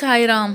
సాయిరామ్.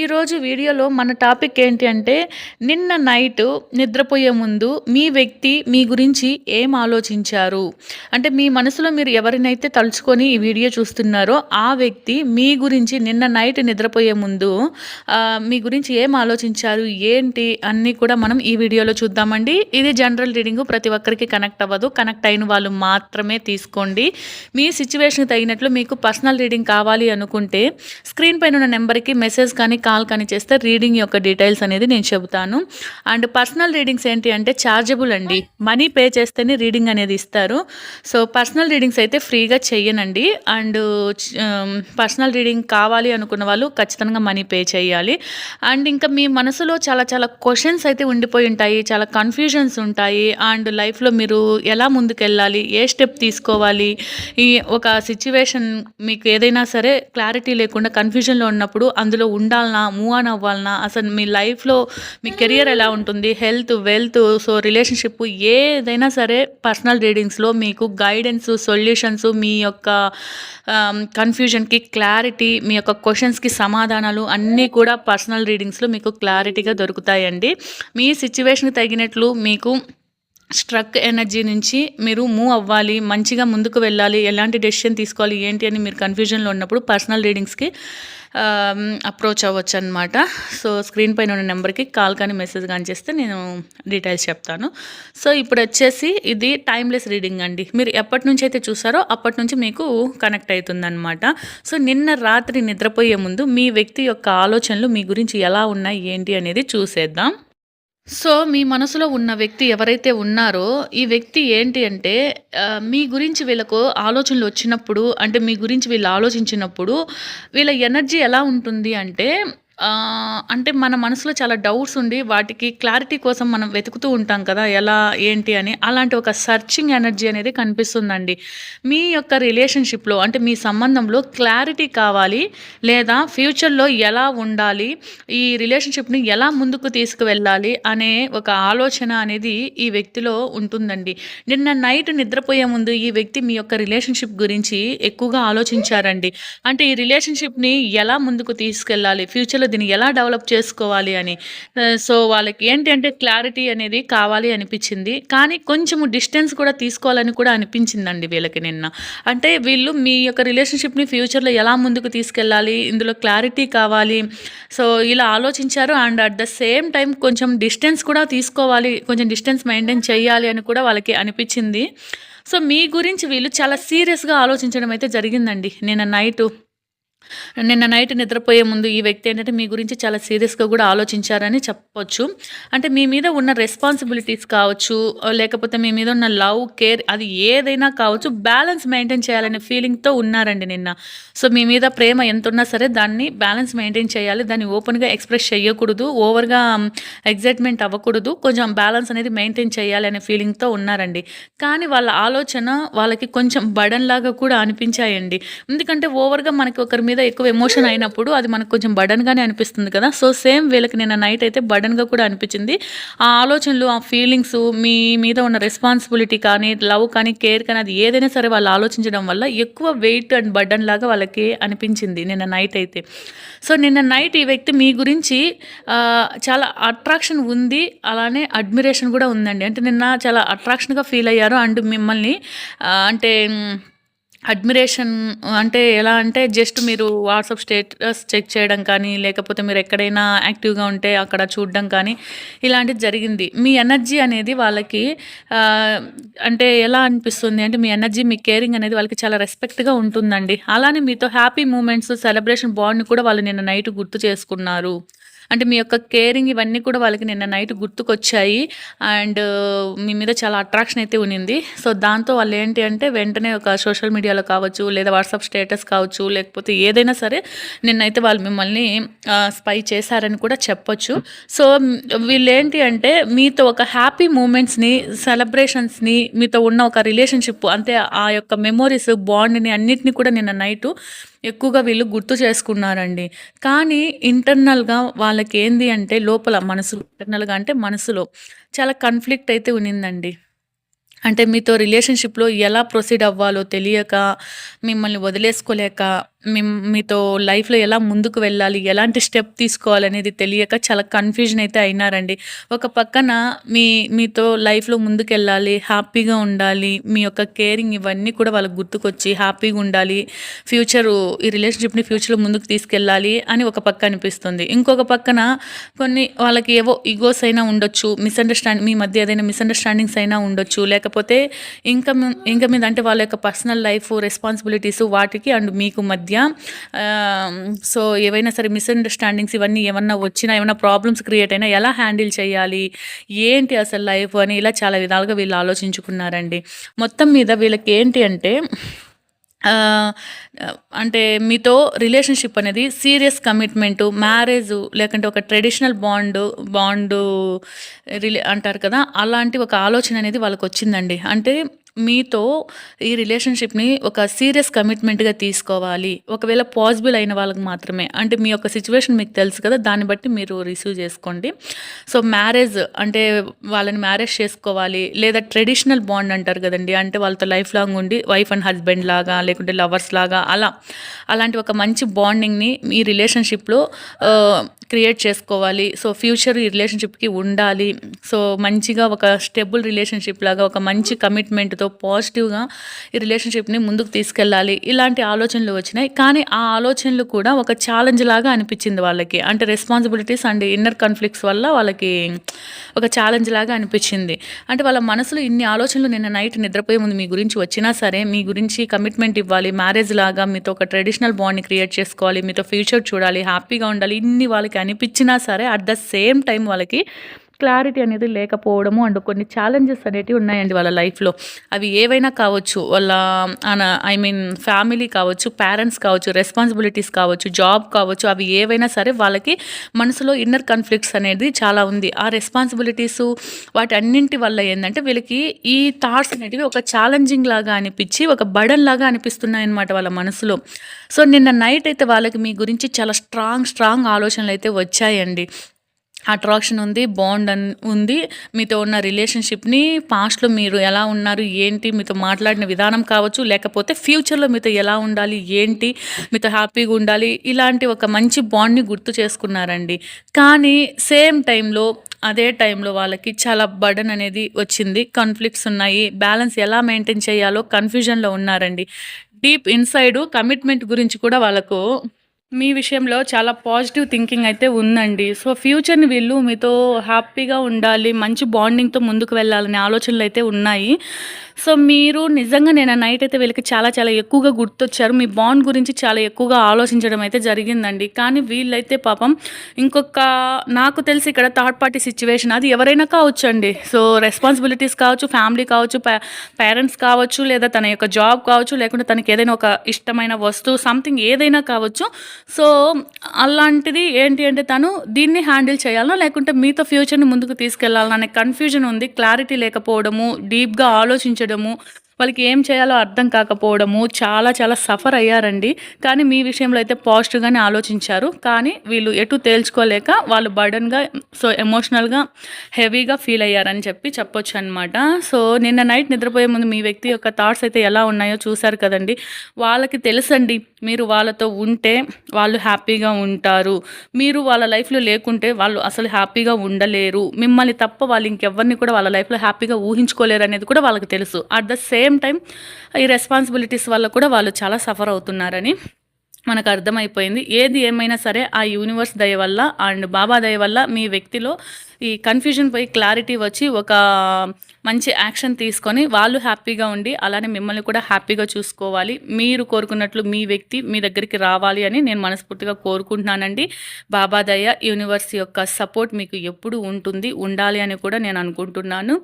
ఈరోజు వీడియోలో మన టాపిక్ ఏంటి అంటే నిన్న నైట్ నిద్రపోయే ముందు మీ వ్యక్తి మీ గురించి ఏం ఆలోచించారు? అంటే మీ మనసులో మీరు ఎవరినైతే తలుచుకొని ఈ వీడియో చూస్తున్నారో ఆ వ్యక్తి మీ గురించి నిన్న నైట్ నిద్రపోయే ముందు మీ గురించి ఏం ఆలోచించారు? ఏంటి? అన్నీ కూడా మనం ఈ వీడియోలో చూద్దామండి. ఇది జనరల్ రీడింగ్ ప్రతి ఒక్కరికి కనెక్ట్ అవ్వదు. కనెక్ట్ అయిన వాళ్ళు మాత్రమే తీసుకోండి. మీ సిచ్యువేషన్ తగినట్లు మీకు పర్సనల్ రీడింగ్ కావాలి అనుకుంటే స్క్రీన్ పైన ఉన్న నెంబర్ నెంబర్కి మెసేజ్ కానీ కాల్ కానీ చేస్తే రీడింగ్ యొక్క డీటెయిల్స్ అనేది నేను చెబుతాను. అండ్ పర్సనల్ రీడింగ్స్ ఏంటి అంటే ఛార్జబుల్ అండి. మనీ పే చేస్తేనే రీడింగ్ అనేది ఇస్తారు. సో పర్సనల్ రీడింగ్స్ అయితే ఫ్రీగా చెయ్యనండి. అండ్ పర్సనల్ రీడింగ్ కావాలి అనుకున్న వాళ్ళు ఖచ్చితంగా మనీ పే చేయాలి. అండ్ ఇంకా మీ మనసులో చాలా చాలా క్వశ్చన్స్ అయితే ఉండిపోయి ఉంటాయి. చాలా కన్ఫ్యూజన్స్ ఉంటాయి. అండ్ లైఫ్లో మీరు ఎలా ముందుకెళ్ళాలి? ఏ స్టెప్ తీసుకోవాలి? ఈ ఒక సిచ్యువేషన్ మీకు ఏదైనా సరే క్లారిటీ లేకుండా కన్ఫ్యూజన్లో ఉన్నప్పుడు అందులో ఉండాలనా మూవ్ ఆన్ అవ్వాలనా? అసలు మీ లైఫ్లో మీ కెరియర్ ఎలా ఉంటుంది? హెల్త్ వెల్త్ సో రిలేషన్షిప్ ఏదైనా సరే పర్సనల్ రీడింగ్స్లో మీకు గైడెన్స్ సొల్యూషన్స్ మీ యొక్క కన్ఫ్యూజన్కి క్లారిటీ మీ యొక్క క్వశ్చన్స్కి సమాధానాలు అన్నీ కూడా పర్సనల్ రీడింగ్స్లో మీకు క్లారిటీగా దొరుకుతాయండి. మీ సిచ్యువేషన్కి తగినట్లు మీకు స్ట్రక్ ఎనర్జీ నుంచి మీరు మూవ్ అవ్వాలి మంచిగా ముందుకు వెళ్ళాలి ఎలాంటి డెసిషన్ తీసుకోవాలి ఏంటి అని మీరు కన్ఫ్యూజన్లో ఉన్నప్పుడు పర్సనల్ రీడింగ్స్కి అప్రోచ్ అవ్వచ్చు అనమాట సో స్క్రీన్ పైన ఉన్న నెంబర్కి కాల్ కానీ మెసేజ్ కానీ చేస్తే నేను డీటెయిల్స్ చెప్తాను. సో ఇప్పుడు వచ్చేసి ఇది టైమ్లెస్ రీడింగ్ అండి. మీరు ఎప్పటి నుంచి అయితే చూసారో అప్పటి నుంచి మీకు కనెక్ట్ అవుతుందన్నమాట. సో నిన్న రాత్రి నిద్రపోయే ముందు మీ వ్యక్తి యొక్క ఆలోచనలు మీ గురించి ఎలా ఉన్నాయి ఏంటి అనేది చూసేద్దాం. సో మీ మనసులో ఉన్న వ్యక్తి ఎవరైతే ఉన్నారో ఈ వ్యక్తి ఏంటి అంటే మీ గురించి వీళ్ళకు ఆలోచనలు వచ్చినప్పుడు అంటే మీ గురించి వీళ్ళు ఆలోచించినప్పుడు వీళ్ళ ఎనర్జీ ఎలా ఉంటుంది అంటే అంటే మన మనసులో చాలా డౌట్స్ ఉండి వాటికి క్లారిటీ కోసం మనం వెతుకుతూ ఉంటాం కదా ఎలా ఏంటి అని. అలాంటి ఒక సర్చింగ్ ఎనర్జీ అనేది కనిపిస్తుందండి. మీ యొక్క రిలేషన్షిప్లో అంటే మీ సంబంధంలో క్లారిటీ కావాలి లేదా ఫ్యూచర్లో ఎలా ఉండాలి ఈ రిలేషన్షిప్ని ఎలా ముందుకు తీసుకువెళ్ళాలి అనే ఒక ఆలోచన అనేది ఈ వ్యక్తిలో ఉంటుందండి. నిన్న నైట్ నిద్రపోయే ముందు ఈ వ్యక్తి మీ యొక్క రిలేషన్షిప్ గురించి ఎక్కువగా ఆలోచించారండి. అంటే ఈ రిలేషన్షిప్ని ఎలా ముందుకు తీసుకెళ్ళాలి ఫ్యూచర్లో దీన్ని ఎలా డెవలప్ చేసుకోవాలి అని. సో వాళ్ళకి ఏంటి అంటే క్లారిటీ అనేది కావాలి అనిపించింది. కానీ కొంచెము డిస్టెన్స్ కూడా తీసుకోవాలని కూడా అనిపించిందండి వీళ్ళకి నిన్న. అంటే వీళ్ళు మీ యొక్క రిలేషన్షిప్ని ఫ్యూచర్లో ఎలా ముందుకు తీసుకెళ్ళాలి ఇందులో క్లారిటీ కావాలి. సో ఇలా ఆలోచించారు and at the same time కొంచెం డిస్టెన్స్ కూడా తీసుకోవాలి కొంచెం డిస్టెన్స్ మెయింటైన్ చేయాలి అని కూడా వాళ్ళకి అనిపించింది. సో మీ గురించి వీళ్ళు చాలా సీరియస్గా ఆలోచించడం అయితే జరిగిందండి నిన్న నైటు. నిన్న నైట్ నిద్రపోయే ముందు ఈ వ్యక్తి ఏంటంటే మీ గురించి చాలా సీరియస్గా కూడా ఆలోచించారని చెప్పొచ్చు. అంటే మీ మీద ఉన్న రెస్పాన్సిబిలిటీస్ కావచ్చు లేకపోతే మీ మీద ఉన్న లవ్ కేర్ అది ఏదైనా కావచ్చు బ్యాలెన్స్ మెయింటైన్ చేయాలనే ఫీలింగ్తో ఉన్నారండి నిన్న. సో మీ మీద ప్రేమ ఎంత ఉన్నా సరే దాన్ని బ్యాలెన్స్ మెయింటైన్ చేయాలి. దాన్ని ఓపెన్గా ఎక్స్ప్రెస్ చేయకూడదు ఓవర్గా ఎగ్జైట్మెంట్ అవ్వకూడదు కొంచెం బ్యాలెన్స్ అనేది మెయింటైన్ చేయాలి అనే ఫీలింగ్తో ఉన్నారండి. కానీ వాళ్ళ ఆలోచన వాళ్ళకి కొంచెం బడన్ లాగా కూడా అనిపించాయండి. ఎందుకంటే ఓవర్గా మనకి ఒకరి మీద ఎక్కువ ఎమోషన్ అయినప్పుడు అది మనకు కొంచెం బడన్గానే అనిపిస్తుంది కదా. సో సేమ్ వీళ్ళకి నిన్న నైట్ అయితే బడన్గా కూడా అనిపించింది. ఆ ఆలోచనలు ఆ ఫీలింగ్స్ మీ మీద ఉన్న రెస్పాన్సిబిలిటీ కానీ లవ్ కానీ కేర్ కానీ అది ఏదైనా సరే వాళ్ళు ఆలోచించడం వల్ల ఎక్కువ వెయిట్ అండ్ బర్డన్ లాగా వాళ్ళకి అనిపించింది నిన్న నైట్ అయితే. సో నిన్న నైట్ ఈ వ్యక్తి మీ గురించి చాలా అట్రాక్షన్ ఉంది అలానే అడ్మిరేషన్ కూడా ఉందండి. అంటే నిన్న చాలా అట్రాక్షన్గా ఫీల్ అయ్యారు అండ్ మిమ్మల్ని అంటే అడ్మిరేషన్ అంటే ఎలా అంటే జస్ట్ మీరు వాట్సాప్ స్టేటస్ చెక్ చేయడం కానీ లేకపోతే మీరు ఎక్కడైనా యాక్టివ్గా ఉంటే అక్కడ చూడడం కానీ ఇలాంటిది జరిగింది. మీ ఎనర్జీ అనేది వాళ్ళకి అంటే ఎలా అనిపిస్తుంది అంటే మీ ఎనర్జీ మీ కేరింగ్ అనేది వాళ్ళకి చాలా రెస్పెక్ట్గా ఉంటుందండి. అలానే మీతో హ్యాపీ మూమెంట్స్ సెలబ్రేషన్ బాండ్ని కూడా వాళ్ళు నిన్న నైట్ గుర్తు చేసుకున్నారు. అంటే మీ యొక్క కేరింగ్ ఇవన్నీ కూడా వాళ్ళకి నిన్న నైట్ గుర్తుకొచ్చాయి. అండ్ uh, మీ మీద చాలా అట్రాక్షన్ అయితే ఉన్నింది. సో దాంతో వాళ్ళు ఏంటి అంటే వెంటనే ఒక సోషల్ మీడియాలో కావచ్చు లేదా వాట్సాప్ స్టేటస్ కావచ్చు లేకపోతే ఏదైనా సరే నిన్నైతే వాళ్ళు మిమ్మల్ని uh, స్పై చేశారని కూడా చెప్పొచ్చు. సో వీళ్ళు ఏంటి అంటే మీతో ఒక హ్యాపీ మూమెంట్స్ని సెలబ్రేషన్స్ని మీతో ఉన్న ఒక రిలేషన్షిప్ అంటే ఆ యొక్క మెమోరీస్ బాండ్ని అన్నిటిని కూడా నిన్న నైటు ఎక్కువగా వీళ్ళు గుర్తు చేసుకున్నారండి. కానీ ఇంటర్నల్గా వాళ్ళకి ఏంది అంటే లోపల మనసు ఇంటర్నల్గా అంటే మనసులో చాలా కన్ఫ్లిక్ట్ అయితే ఉన్నిందండి. అంటే మీతో రిలేషన్షిప్లో ఎలా ప్రొసీడ్ అవ్వాలో తెలియక మిమ్మల్ని వదిలేసుకోలేక మిమ్ మీతో లైఫ్లో ఎలా ముందుకు వెళ్ళాలి ఎలాంటి స్టెప్ తీసుకోవాలనేది తెలియక చాలా కన్ఫ్యూజన్ అయితే అయినారండి. ఒక పక్కన మీ మీతో లైఫ్లో ముందుకు వెళ్ళాలి హ్యాపీగా ఉండాలి మీ యొక్క కేరింగ్ ఇవన్నీ కూడా వాళ్ళకి గుర్తుకొచ్చి హ్యాపీగా ఉండాలి ఫ్యూచర్ ఈ రిలేషన్షిప్ని ఫ్యూచర్లో ముందుకు తీసుకెళ్ళాలి అని ఒక పక్క అనిపిస్తుంది. ఇంకొక పక్కన కొన్ని వాళ్ళకి ఏవో ఈగోస్ అయినా ఉండొచ్చు మిస్అండర్స్టాండింగ్ మీ మధ్య ఏదైనా మిస్అండర్స్టాండింగ్స్ అయినా ఉండొచ్చు. లేకపోతే ఇంకా ఇంకా మీద అంటే వాళ్ళ యొక్క పర్సనల్ లైఫ్ రెస్పాన్సిబిలిటీస్ వాటికి అండ్ మీకు మధ్య సో ఏవైనా సరే మిస్అండర్స్టాండింగ్స్ ఇవన్నీ ఏమన్నా వచ్చినా ఏమైనా ప్రాబ్లమ్స్ క్రియేట్ అయినా ఎలా హ్యాండిల్ చేయాలి? ఏంటి అసలు లైఫ్ అని ఇలా చాలా విధాలుగా వీళ్ళు ఆలోచించుకున్నారండి. మొత్తం మీద వీళ్ళకి ఏంటి అంటే అంటే మీతో రిలేషన్షిప్ అనేది సీరియస్ కమిట్మెంటు మ్యారేజ్ లేకుంటే ఒక ట్రెడిషనల్ బాండ్ బాండు రిలే అంటారు కదా అలాంటి ఒక ఆలోచన అనేది వాళ్ళకి వచ్చిందండి. అంటే మీతో ఈ రిలేషన్షిప్ని ఒక సీరియస్ కమిట్మెంట్గా తీసుకోవాలి. ఒకవేళ పాసిబుల్ అయిన వాళ్ళకి మాత్రమే. అంటే మీ యొక్క సిచ్యువేషన్ మీకు తెలుసు కదా దాన్ని బట్టి మీరు రిసీవ్ చేసుకోండి. సో మ్యారేజ్ అంటే వాళ్ళని మ్యారేజ్ చేసుకోవాలి. లేదా ట్రెడిషనల్ బాండ్ అంటారు కదండి. అంటే వాళ్ళతో లైఫ్ లాంగ్ ఉండి వైఫ్ అండ్ హస్బెండ్ లాగా లేకుంటే లవర్స్ లాగా అలా. అలాంటి ఒక మంచి బాండింగ్ని మీ రిలేషన్షిప్లో క్రియేట్ చేసుకోవాలి. సో ఫ్యూచర్ ఈ రిలేషన్షిప్కి ఉండాలి. సో మంచిగా ఒక స్టెబుల్ రిలేషన్షిప్ లాగా ఒక మంచి కమిట్మెంట్తో పాజిటివ్గా ఈ రిలేషన్షిప్ని ముందుకు తీసుకెళ్ళాలి. ఇలాంటి ఆలోచనలు వచ్చినాయి. కానీ ఆ ఆలోచనలు కూడా ఒక ఛాలెంజ్ లాగా అనిపించింది వాళ్ళకి. అంటే రెస్పాన్సిబిలిటీస్ అండ్ ఇన్నర్ కాన్ఫ్లిక్ట్స్ వల్ల వాళ్ళకి ఒక ఛాలెంజ్ లాగా అనిపించింది. అంటే వాళ్ళ మనసులో ఇన్ని ఆలోచనలు నిన్న నైట్ నిద్రపోయే ముందు మీ గురించి వచ్చినా సరే మీ గురించి కమిట్మెంట్ ఇవ్వాలి. మ్యారేజ్ లాగా మీతో ఒక ట్రెడిషనల్ బాండ్ని క్రియేట్ చేసుకోవాలి. మీతో ఫ్యూచర్ చూడాలి. హ్యాపీగా ఉండాలి. ఇన్ని వాళ్ళకి అనిపించినా సరే అట్ ద సేమ్ టైం వాళ్ళకి క్లారిటీ అనేది లేకపోవడము అండ్ కొన్ని ఛాలెంజెస్ అనేటివి ఉన్నాయండి వాళ్ళ లైఫ్లో అవి ఏవైనా కావచ్చు వాళ్ళ ఐ మీన్ ఫ్యామిలీ కావచ్చు పేరెంట్స్ కావచ్చు రెస్పాన్సిబిలిటీస్ కావచ్చు జాబ్ కావచ్చు అవి ఏవైనా సరే వాళ్ళకి మనసులో ఇన్నర్ కాన్ఫ్లిక్ట్స్ అనేది చాలా ఉంది. ఆ రెస్పాన్సిబిలిటీస్ వాటి అన్నింటి వల్ల ఏంటంటే వీళ్ళకి ఈ థాట్స్ అనేటివి ఒక ఛాలెంజింగ్ లాగా అనిపించి ఒక బడన్ లాగా అనిపిస్తున్నాయి అనమాట వాళ్ళ మనసులో. సో నిన్న నైట్ అయితే వాళ్ళకి మీ గురించి చాలా స్ట్రాంగ్ స్ట్రాంగ్ ఆలోచనలు అయితే వచ్చాయండి. అట్రాక్షన్ ఉంది బాండ్ అన్ ఉంది. మీతో ఉన్న రిలేషన్షిప్ని పాస్ట్లో మీరు ఎలా ఉన్నారు ఏంటి మీతో మాట్లాడిన విధానం కావచ్చు లేకపోతే ఫ్యూచర్లో మీతో ఎలా ఉండాలి ఏంటి మీతో హ్యాపీగా ఉండాలి ఇలాంటి ఒక మంచి బాండ్ని గుర్తు చేసుకున్నారండి. కానీ సేమ్ టైంలో అదే టైంలో వాళ్ళకి చాలా బర్డన్ అనేది వచ్చింది. కాన్ఫ్లిక్ట్స్ ఉన్నాయి. బ్యాలెన్స్ ఎలా మెయింటైన్ చేయాలో కన్ఫ్యూజన్లో ఉన్నారండి. డీప్ ఇన్సైడ్ కమిట్మెంట్ గురించి కూడా వాళ్ళకు మీ విషయంలో చాలా పాజిటివ్ థింకింగ్ అయితే ఉందండి. సో ఫ్యూచర్ని వీళ్ళు మీతో హ్యాపీగా ఉండాలి మంచి బాండింగ్తో ముందుకు వెళ్ళాలనే ఆలోచనలు అయితే ఉన్నాయి. సో మీరు నిజంగా నేను నైట్ అయితే వీళ్ళకి చాలా చాలా ఎక్కువగా గుర్తొచ్చారు. మీ బాండ్ గురించి చాలా ఎక్కువగా ఆలోచించడం అయితే జరిగిందండి. కానీ వీళ్ళైతే పాపం ఇంకొక నాకు తెలిసి ఇక్కడ థర్డ్ పార్టీ సిచ్యువేషన్ అది ఎవరైనా కావచ్చు అండి. సో రెస్పాన్సిబిలిటీస్ కావచ్చు ఫ్యామిలీ కావచ్చు పేరెంట్స్ కావచ్చు లేదా తన యొక్క జాబ్ కావచ్చు లేకుంటే తనకి ఏదైనా ఒక ఇష్టమైన వస్తువు సంథింగ్ ఏదైనా కావచ్చు. సో అలాంటిది ఏంటి అంటే తను దీన్ని హ్యాండిల్ చేయాలా లేకుంటే మీతో ఫ్యూచర్ని ముందుకు తీసుకెళ్ళాలన్నా అనే కన్ఫ్యూజన్ ఉంది క్లారిటీ లేకపోవడము డీప్గా ఆలోచించడము వాళ్ళకి ఏం చేయాలో అర్థం కాకపోవడము చాలా చాలా సఫర్ అయ్యారండి. కానీ మీ విషయంలో అయితే పాజిటివ్గానే ఆలోచించారు. కానీ వీళ్ళు ఎటు తేల్చుకోలేక వాళ్ళు బర్డన్గా సో ఎమోషనల్గా హెవీగా ఫీల్ అయ్యారని చెప్పి చెప్పొచ్చు అనమాట సో నిన్న నైట్ నిద్రపోయే ముందు మీ వ్యక్తి యొక్క థాట్స్ అయితే ఎలా ఉన్నాయో చూశారు కదండి. వాళ్ళకి తెలుసండి మీరు వాళ్ళతో ఉంటే వాళ్ళు హ్యాపీగా ఉంటారు. మీరు వాళ్ళ లైఫ్లో లేకుంటే వాళ్ళు అసలు హ్యాపీగా ఉండలేరు. మిమ్మల్ని తప్ప వాళ్ళు ఇంకెవ్వరిని కూడా వాళ్ళ లైఫ్లో హ్యాపీగా ఊహించుకోలేరు అనేది కూడా వాళ్ళకి తెలుసు. అట్ ద సేమ్ టైం ఈ రెస్పాన్సిబిలిటీస్ వల్ల కూడా వాళ్ళు చాలా సఫర్ అవుతున్నారని మనకు అర్థమైపోయింది. ఏది ఏమైనా సరే ఆ యూనివర్స్ దయ వల్ల అండ్ బాబా దయ వల్ల మీ వ్యక్తిలో ఈ కన్ఫ్యూజన్ పోయి క్లారిటీ వచ్చి ఒక మంచి యాక్షన్ తీసుకొని వాళ్ళు హ్యాపీగా ఉండి అలానే మిమ్మల్ని కూడా హ్యాపీగా చూసుకోవాలి. మీరు కోరుకున్నట్లు మీ వ్యక్తి మీ దగ్గరికి రావాలి అని నేను మనస్ఫూర్తిగా కోరుకుంటున్నానండి. బాబాదయ్య యూనివర్స్ యొక్క సపోర్ట్ మీకు ఎప్పుడు ఉంటుంది ఉండాలి అని కూడా నేను అనుకుంటున్నాను.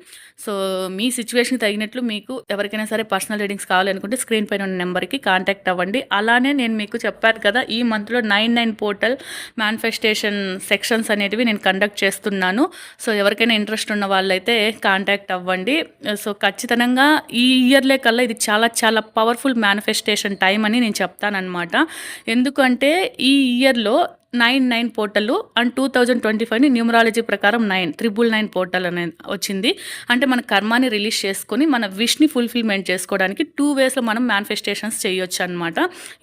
సో మీ సిచ్యువేషన్కి తగినట్లు మీకు ఎవరికైనా సరే పర్సనల్ రీడింగ్స్ కావాలనుకుంటే స్క్రీన్ పైన ఉన్న నెంబర్కి కాంటాక్ట్ అవ్వండి. అలానే నేను మీకు చెప్పాను కదా ఈ మంత్లో nine nine portal manifestation sections అనేటివి నేను కండక్ట్ చేస్తున్నాను. సో ఎవరికైనా ఇంట్రెస్ట్ ఉన్న వాళ్ళైతే కాంటాక్ట్ అవ్వండి. సో ఖచ్చితంగా ఈ ఇయర్లే కల్లా ఇది చాలా చాలా పవర్ఫుల్ మేనిఫెస్టేషన్ టైం అని నేను చెప్తానమాట ఎందుకంటే ఈ ఇయర్లో nine nine portal and two thousand twenty ఫైవ్ని numerology ప్రకారం నైన్ త్రిబుల్ నైన్ పోర్టల్ అనేది వచ్చింది. అంటే మన కర్మాని రిలీజ్ చేసుకొని మన విష్ని ఫుల్ఫిల్మెంట్ చేసుకోవడానికి టూ వేస్లో మనం మేనిఫెస్టేషన్స్ చేయొచ్చు అనమాట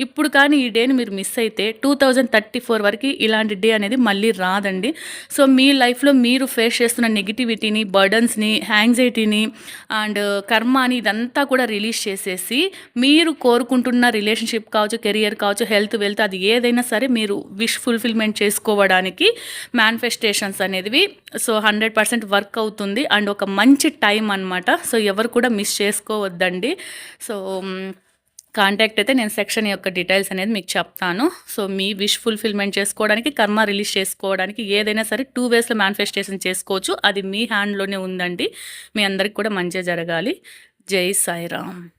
ఇప్పుడు కానీ ఈ డేని మీరు మిస్ అయితే టూ థౌజండ్ థర్టీ ఫోర్ వరకు ఇలాంటి డే అనేది మళ్ళీ రాదండి. సో మీ లైఫ్లో మీరు ఫేస్ చేస్తున్న నెగిటివిటీని బర్డన్స్ని యాంగ్జైటీని అండ్ కర్మాని ఇదంతా కూడా రిలీజ్ చేసేసి మీరు కోరుకుంటున్న రిలేషన్షిప్ కావచ్చు కెరియర్ కావచ్చు హెల్త్ వెల్త్ అది ఏదైనా సరే మీరు విష్ ఫుల్ఫిల్మెంట్ చేసుకోవడానికి మేనిఫెస్టేషన్స్ అనేవి సో హండ్రెడ్ పర్సెంట్ వర్క్ అవుతుంది. అండ్ ఒక మంచి టైం అనమాట సో ఎవరు కూడా మిస్ చేసుకోవద్దండి. సో కాంటాక్ట్ um, అయితే నేను సెక్షన్ యొక్క డీటెయిల్స్ అనేది మీకు చెప్తాను. సో మీ విష్ ఫుల్ఫిల్మెంట్ చేసుకోవడానికి కర్మ రిలీజ్ చేసుకోవడానికి ఏదైనా సరే టూ వేస్లో మేనిఫెస్టేషన్ చేసుకోవచ్చు. అది మీ హ్యాండ్లోనే ఉందండి. మీ అందరికి కూడా మంచిగా జరగాలి. జై సాయిరామ్.